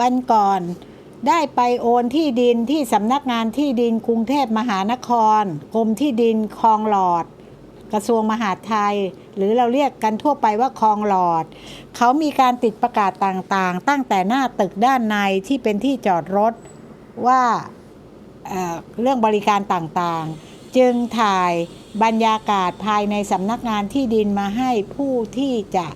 วันก่อน ได้ไปโอนที่ดินที่สำนักงานที่ดินกรุงเทพมหานครกรมที่ดินคลองหลอด กระทรวงมหาดไทย หรือเราเรียกกันทั่วไปว่าคลองหลอด เขามีการติดประกาศต่างๆ ตั้งแต่หน้าตึกด้านในที่เป็นที่จอดรถว่าเเรื่องบริการต่างๆ จึงถ่ายบรรยากาศภายในสำนักงานที่ดินมาให้ผู้ที่จะ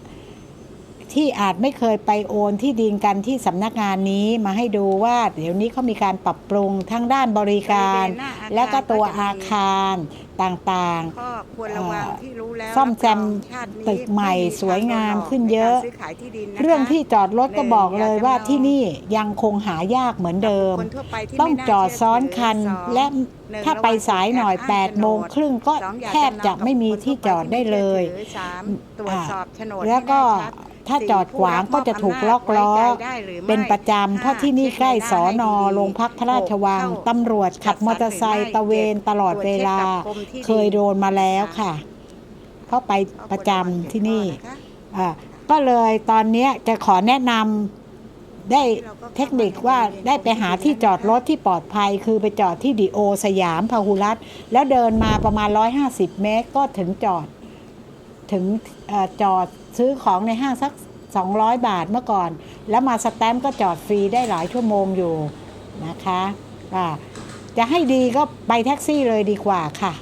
ที่อาจไม่เคยไปโอนที่ดินกันที่สำนักงานนี้มาให้ดูว่า เดี๋ยวนี้เขามีการปรับปรุงทั้งด้านบริการบริเวณหน้าอาคารและก็ตัวก็จะมีอาคารต่างๆข้อควรระวังที่รู้แล้วซ่อมแซมรับรองชาตินี้ตึกใหม่ไสวยงามทโดหลอกขึ้นเยอะในการซื้อขายที่ดินนะคะเรื่องที่จอดรถก็หนึ่งบอกเลยว่าอยากจะที่นี่ยังคงหายากเหมือนเดิมคนทั่วไปที่ต้องไม่น่าจอดซ้อนคันเชื่อถือและสองถ้าไปสายหน่อยระวังการอ้าง8โมงครึ่งก็สองอย่าแทบจะไม่มีที่จอดได้เลยคนทั่วไปที่ไม่เชื่อถือสามตรวจสอบโฉนดแล้วก็ให้แน่ชัด ถ้าจอดขวางก็จะถูกล็อกล้อไว้ใจได้หรือไม่เป็นประจำเพราะที่นี่ใกล้สอนอโรงพักพระราชวังเข้าตำรวจขับมอเตอร์ไซค์ตระเวนตลอดเวลา เคยโดนมาแล้วค่ะ เพราะไปประจำที่นี่อ่าก็เลยตอนเนี้ยจะขอแนะนำได้เทคนิคว่าได้ไปหาที่จอดรถที่ปลอดภัย คือไปจอดที่ดีโอสยามพาหุรัตน์แล้วเดินมาประมาณ 150 เมตรก็ถึงจอด ถึงอจอดซื้อของในห้างสัก 200 บาทเมื่อก่อน แล้วมาสแตมป์ก็จอดฟรีได้หลายชั่วโมงอยู่นะคะจะให้ดีก็ไปแท็กซี่เลยดีกว่าค่ะ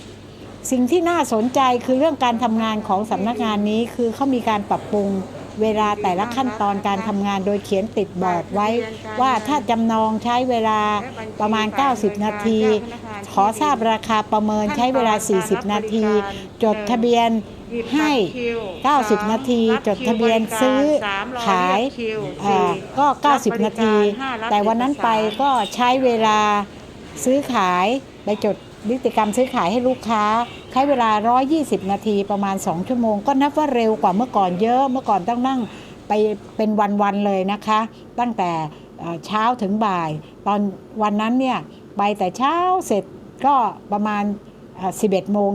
สิ่งที่น่าสนใจคือเรื่องการทำงานของสำนักงานนี้คือเขามีการปรับปรุง เวลาแต่ละขั้นตอนการทำงานโดยเขียนติดบอร์ดไว้ ว่าถ้าจำนองใช้เวลาประมาณ 90 นาที ขอทราบราคาประเมินใช้เวลา 40 นาที จดทะเบียนให้ 90 นาที จดทะเบียนซื้อขายอ่าก็ 90 นาที แต่วันนั้นไปก็ใช้เวลาซื้อขายไปจด นิติกรรมซื้อขายให้ลูกค้า ใช้เวลา 120 นาทีประมาณ 2 ชั่วโมง ก็นับว่าเร็วกว่าเมื่อก่อนเยอะเมื่อก่อนต้องนั่งไปเป็นวัน ๆ เลยนะคะ ตั้งแต่เช้าถึงบ่าย ตอนวันนั้นเนี่ย ไปแต่เช้าเสร็จก็ประมาณ 11 โมง